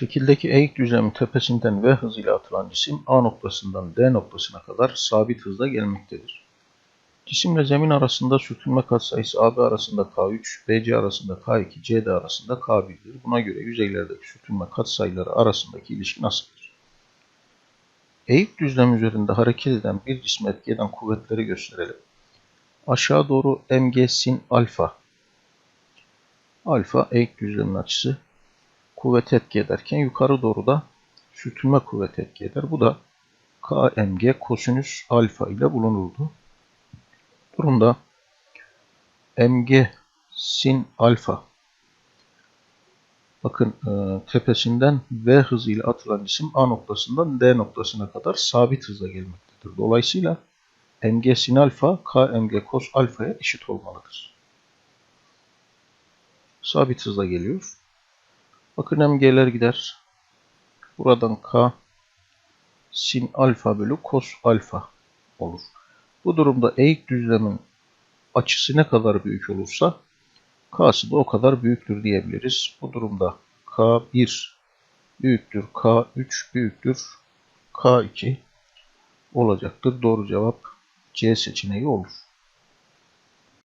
Şekildeki eğik düzlemin tepesinden V hızıyla atılan cisim A noktasından D noktasına kadar sabit hızla gelmektedir. Cisimle zemin arasında sürtünme katsayısı AB arasında K3, BC arasında K2, CD arasında K1'dir. Buna göre yüzeylerdeki sürtünme katsayıları arasındaki ilişki nasıldır? Eğik düzlem üzerinde hareket eden bir cisme etki kuvvetleri gösterelim. Aşağı doğru mg sin alfa. Alfa eğik düzlemin açısı kuvvet etki ederken yukarı doğru da sürtünme kuvveti etki eder. Bu da kmg kosinüs alfa ile bulunurdu. Durumda mg sin alfa bakın e, tepesinden v hızıyla atılan cisim A noktasından D noktasına kadar sabit hızla gelmektedir. Dolayısıyla mg sin alfa kmg cos alfaya eşit olmalıdır. Sabit hızla geliyor. Bakın mg'ler gider. Buradan k sin alfa bölü cos alfa olur. Bu durumda eğik düzlemin açısı ne kadar büyük olursa k'sı da o kadar büyüktür diyebiliriz. Bu durumda k1 büyüktür, k3 büyüktür, k2 olacaktır. Doğru cevap C seçeneği olur.